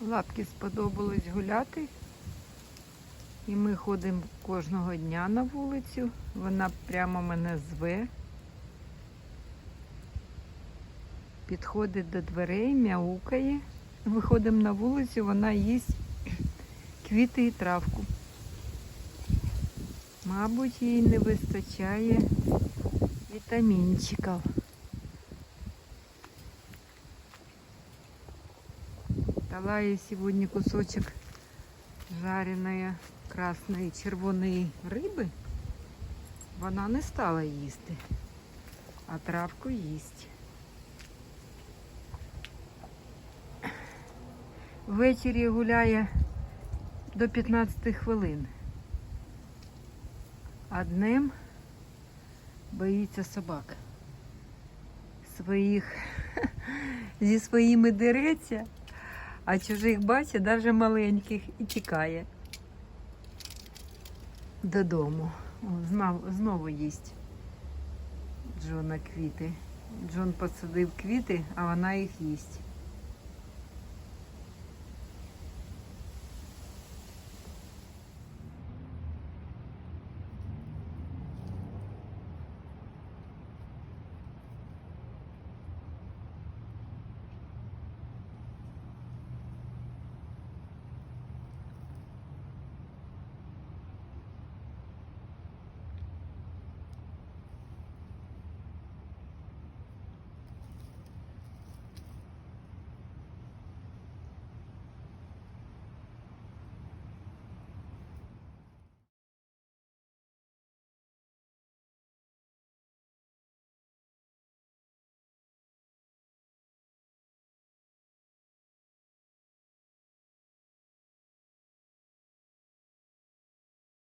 Лапки сподобалось гуляти. І ми ходимо кожного дня на вулицю. Вона прямо мене зве. Підходить до дверей, мяукає. Виходимо на вулицю, вона їсть квіти і травку. Мабуть, їй не вистачає вітамінчиків. Дала ей сегодня кусочек жареної красної червоної риби. Вона не стала їсти, а травку їсть. Ввечері гуляє до 15 хвилин. А днем боїться собак. Своїх зі своїми дереться, а чужих бачить, навіть маленьких, і тікає додому. О, знов, знову їсть Джона квіти. Джон посадив квіти, а вона їх їсть.